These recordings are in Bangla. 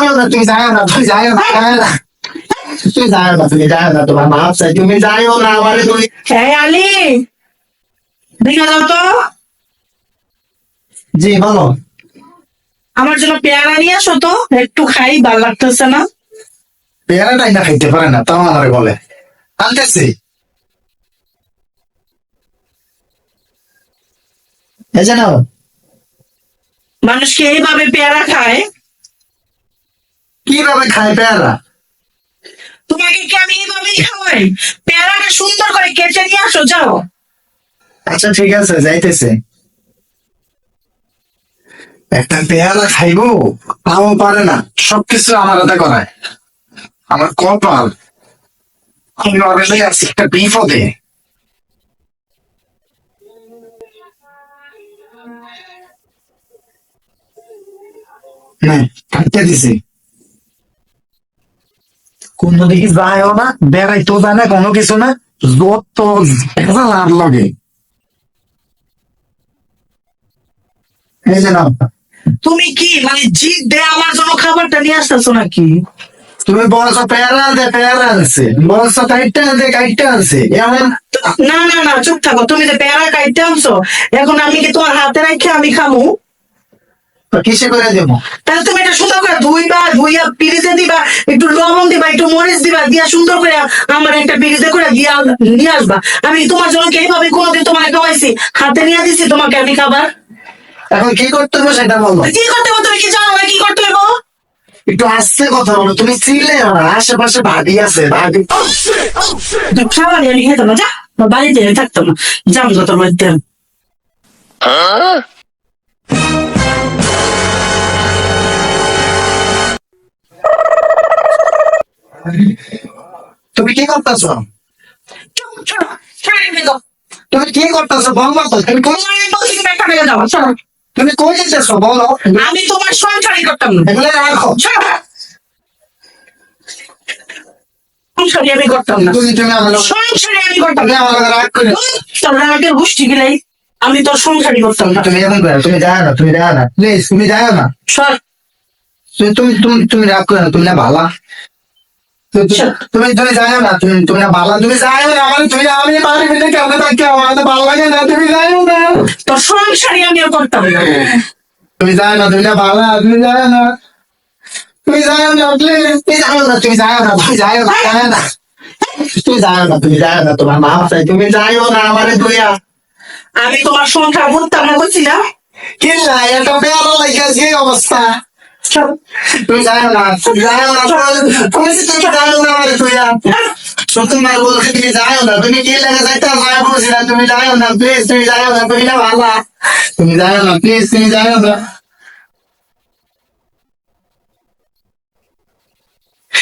যাও না তুমি যাও না তুমি যাও না তুমি যাও না তুমি যাও না তোমার মাপ চাই তুমি যাও না আমারে তুমি। এই আলি দেখে দাও তো। জি বলো। আমার জন্য পেয়ারা নিয়ে আসো তো একটু খাই ভালো লাগতেছে না। পেয়ারাটাই না খাইতে পারে না তাও আমারে বলে। আনতেছি। এই যে নাও। মানুষকে এইভাবে পেয়ারা খায়? কীভাবে খায় পেয়ারা? তোমাকে কি আমি এইভাবেই খাওয়াই? পেয়ারাটা সুন্দর করে কেটে নিয়ে আসো যাও। আচ্ছা ঠিক আছে যাইতেছে। একটা পেয়ারা খাইবো? তাও পারে না। সবকিছু আমার হাতে করায়। আমার কপাল। আমি অরেলে আছি একটা বিপদে। হ্যাঁ কাটতে দিছি। কোন দিকে যায়ও না, বেড়াইতেও যায় না, কোনো কিছু না, যত ভেজাল আর লাগে তুমি কি মানে জিদ দে আমার জন্য খাবারটা নিয়ে আসতেছো নাকি? তুমি বলছো পেয়ারা দে পেয়ারা আনছে বলছো কাইটটা দে কাইটটা আনছে এমন না না না, চুপ থাকো। তুমি যে পেয়ারা খাইতে আনছো, এখন আমি কি তোমার হাতে রেখে আমি খামু? কিসে করে দেবো? তাহলে তুমি এটা সুন্দর করে ধুইবা ধুইয়া পিরিজে দিবা একটু লবণ দিবা একটু মরিচ দিবা দিয়া সুন্দর করে আমার একটা পিরিজে করে দিয়া নিয়ে আসবা। আমি তোমার জন্য কি এইভাবে কোনোদিন তোমাকে খাওয়াইছি? হাতে নিয়ে দিছি তোমাকে আমি খাবার। এখন কি করতে হবে সেটা বলো। কি করতে হবে তুমি কি জানো না কি করতে হবে একটু আস্তে কথা বলো তুমি চিনলে আশেপাশে ভাবি আছে ভাবি খাবার আমি খেতাম না যা। বাড়িতে থাকতাম না। যাম যা তোর তুমি কি করতেছ। তুমি কি করতেছ? বলব তুমি তুমি কই যেতেছো বলো। আমি তোমার সংসারই করতাম না। এগুলো রাখো। সংসারই আমি করতাম না। তুমি তুমি আমার লগে- সংসারে আমি করতাম না। আমার লগে রাগ করে তোর রাগের গোষ্ঠী গেলেই আমি তোর সংসারই করতাম না। তুমি এমন করে তুমি যাও না তুমি যাও না। প্লিজ তুমি যাও না। সর তুমি তুমি তুমি তুমি রাগ করে না তুমি না ভালা। তুমি তুমি- তুমি না তুমি তুমি না ভালা তুমি যাও না আমার তুমি আমি বাড়ি ভিতরে কেমন থাকি আমার তো ভালো লাগে না তুমি যাও না তোর সংসারই আমি করতাম তুমি যাও না তুমি না ভালা তুমি যাও না তুমি যাও না প্লিজ তুমি যাও না তুমি যাও না তুমি যাও না যাও না তুমি যাও না তুমি যাও না তোমার মা চাই তুমি যাও না আমারে দুইয়া আমি তোমার সংসার করতাম না না কি না এটা বেলা লাগে যে অবস্থা। তুমি জানো না যাও না তুমি তুমি যাও না আমারে দুইয়া সত্যি মার বলছে তুমি যাও না তুমি কি লাগে যাইতে মার বলছি না তুমি যাও না প্লিজ তুমি জানো না তুমি না ভালা তুমি যাও না প্লিজ তুমি জানো না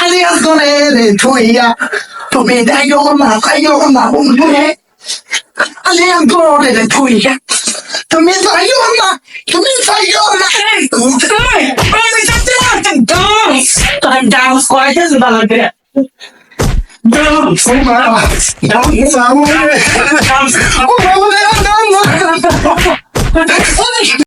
আলিয়াস গনে রে থইয়া তুমি দাইও না খাইও না বন্ধুরে আলিয়াস গনে রে থইয়া তুমি দাইও না তুমি দাইও না Dann darfst du heute sogar noch wieder. Dann